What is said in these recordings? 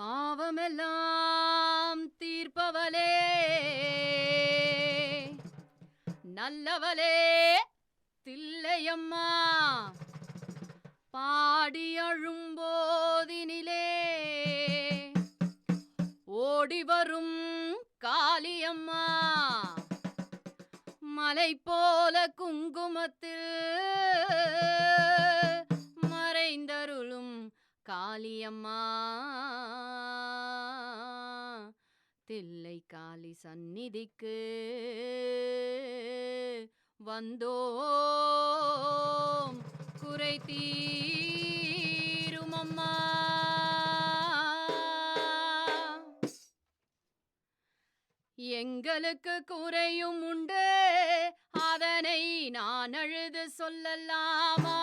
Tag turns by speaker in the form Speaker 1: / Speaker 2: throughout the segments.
Speaker 1: பாவமெல்லாம் தீர்ப்பவளே. நல்லவளே தில்லையம்மா. பாடி அழும்போதினிலே. ஓடி வரும் காளியம்மா. மலை போல குங்குமத்தில் தில்லை காளி சந்நிதிக்கு வந்தோம் குறை தீருமம்மா. எங்களுக்கு குறையும் உண்டு அதனை நான் அழுது சொல்லலாமா?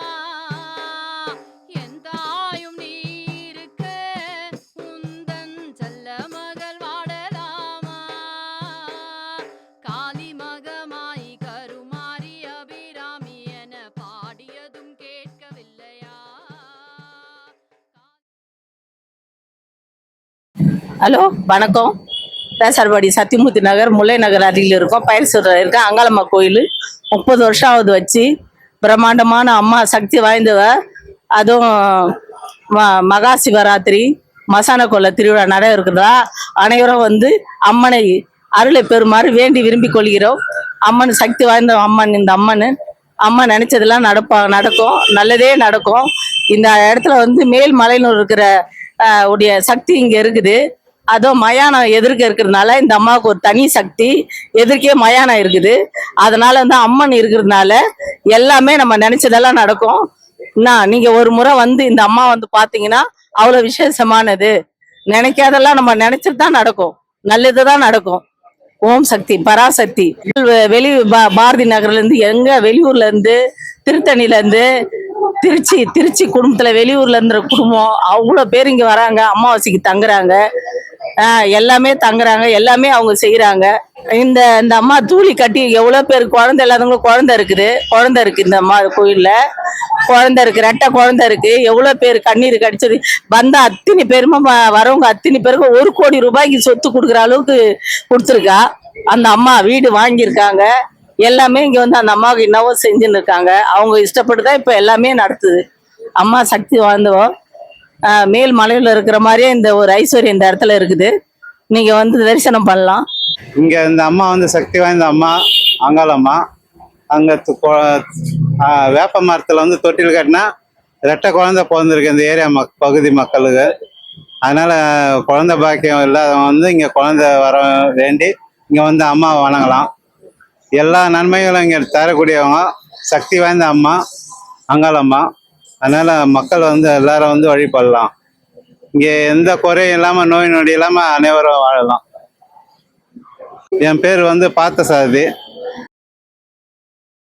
Speaker 2: ஹலோ? வணக்கம். பேசார்பாடி சத்தியமூர்த்தி நகர் முல்லை நகர் அருகில் இருக்கோம். பயிர் சொல்ற இருக்கேன் அங்காளம்மா கோயில். முப்பது வருஷம் ஆகுது வச்சு. பிரம்மாண்டமான அம்மா சக்தி வாய்ந்தவ. அதுவும் ம- மகா சிவராத்திரி மசான கொல்ல திருவிழா நட இருக்கிறதா? அனைவரும் வந்து அம்மனை அருளை பெறுமாறு வேண்டி விரும்பி கொள்கிறோம். அம்மன் சக்தி வாய்ந்த அம்மன் இந்த அம்மன். அம்மா நினைச்சதெல்லாம் நடப்பா நடக்கும். நல்லதே நடக்கும். இந்த இடத்துல வந்து மேல் மலையில் இருக்கிற உடைய சக்தி இங்க இருக்குது. அதுவும் மயானம் எதிர்க்க இருக்கிறதுனால இந்த அம்மாவுக்கு ஒரு தனி சக்தி எதிர்க்கே மயானம் இருக்குது. அதனால வந்து அம்மன் இருக்கிறதுனால எல்லாமே நம்ம நினைச்சதெல்லாம் நடக்கும். என்ன நீங்க ஒரு முறை வந்து இந்த அம்மா வந்து பாத்தீங்கன்னா அவ்வளவு விசேஷமானது. நினைக்காதெல்லாம் நம்ம நினைச்சிட்டு தான் நடக்கும். நல்லதுதான் நடக்கும். ஓம் சக்தி பராசக்தி. வெளி பா- பாரதி நகர்ல இருந்து எங்க வெளியூர்ல இருந்து திருத்தணில இருந்து திருச்சி திருச்சி குடும்பத்துல வெளியூர்ல இருந்த குடும்பம் அவ்வளோ பேர் இங்க வராங்க அமாவாசைக்கு தங்குறாங்க. எல்லாமே தங்குறாங்க எல்லாமே அவங்க செய்யறாங்க இந்த இந்த அம்மா தூளி கட்டி எவ்வளவு பேர் குழந்தை இல்லாதவங்க குழந்தை இருக்குது குழந்தை இருக்கு இந்த அம்மா கோயில்ல. குழந்தை இருக்கு ரெட்டை குழந்தை இருக்கு எவ்வளவு பேர் கண்ணீர் கடிச்சது. வந்த அத்தனை பேருமே வரவங்க அத்தனை பேருக்கு ஒரு கோடி ரூபாய்க்கு சொத்து கொடுக்குற அளவுக்கு கொடுத்துருக்கா. அந்த அம்மா வீடு வாங்கியிருக்காங்க. எல்லாமே இங்க வந்து அந்த அம்மாவுக்கு என்னவோ செஞ்சுன்னு இருக்காங்க. அவங்க இஷ்டப்பட்டு தான் இப்போ எல்லாமே நடத்துது. அம்மா சக்தி வாழ்ந்தவோ மேல் மலையில இருக்கிற மாதிரியே இந்த ஒரு ஐஸ்வர்யம் இந்த இடத்துல இருக்குது. நீங்க வந்து தரிசனம் பண்ணலாம்.
Speaker 3: இங்க இந்த அம்மா வந்து சக்தி வாய்ந்த அம்மா அங்காளம்மா அங்க து- வேப்ப மரத்துல வந்து தொட்டில் கட்டினா ரெட்டை குழந்தை பிறந்திருக்கு இந்த ஏரியா மக் பகுதி மக்களுக்கு. அதனால குழந்தை பாக்கியம் இல்லாதவங்க வந்து இங்க குழந்தை வர வேண்டி இங்க வந்து அம்மா வணங்கலாம். எல்லா நன்மைகளும் இங்க தரக்கூடியவங்க. சக்தி வாய்ந்த அம்மா அங்காளம்மா அதனால மக்கள் வந்து எல்லாரும் வந்து வழிபடலாம். இங்கே எந்த குறையும் இல்லாம நோய் நொடி இல்லாம அனைவரும் வாழலாம். என் பேர் வந்து பார்த்தசாரதி